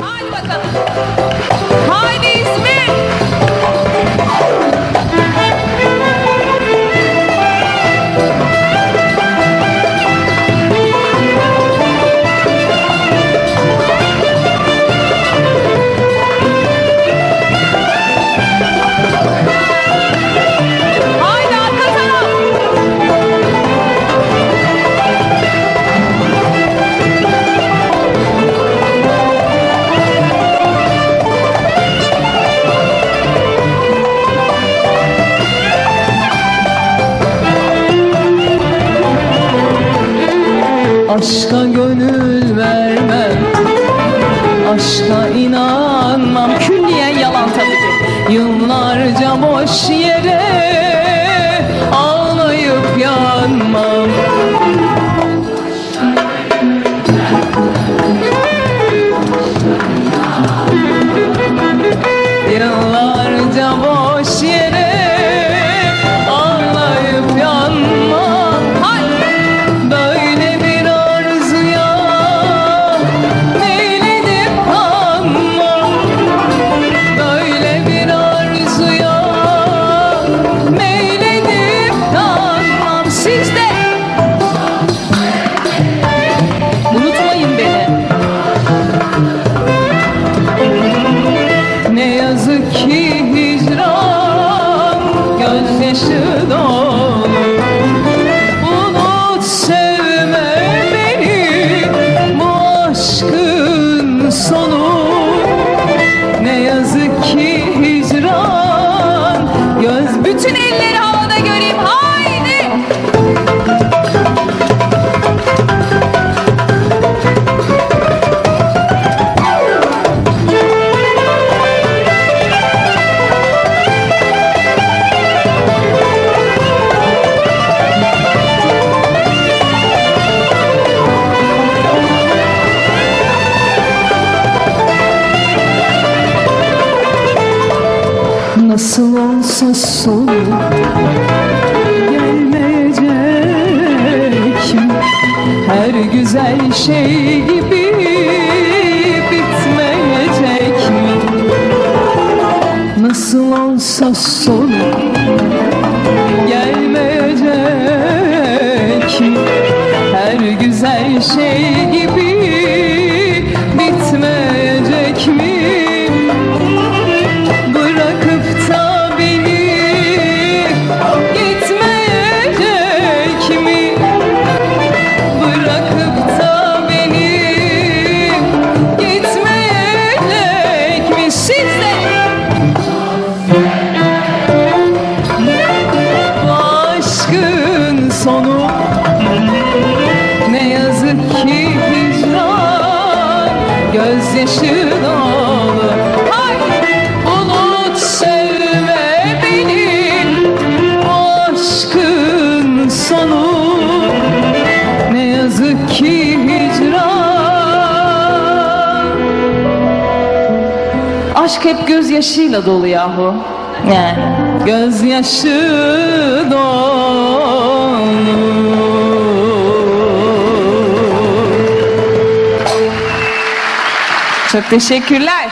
Haydi bakalım. Haydi İsmi. Aşka gönül vermem. Aşka inanmam. Külliyen yalan tabii ki. Yıllarca boş yere Ağlayıp yanmam. Yıllarca boş Nasıl olsa sonu gelmeyecek? Her güzel şey gibi bitmeyecek? Nasıl olsa sonu gelmeyecek? Her güzel şey gibi gözyaşı dolu Haydi unut sevme beni. Bu aşkın sonu. Ne yazık ki hicran Aşk hep gözyaşıyla dolu yahu. Yani. Gözyaşı dolu Çok teşekkürler.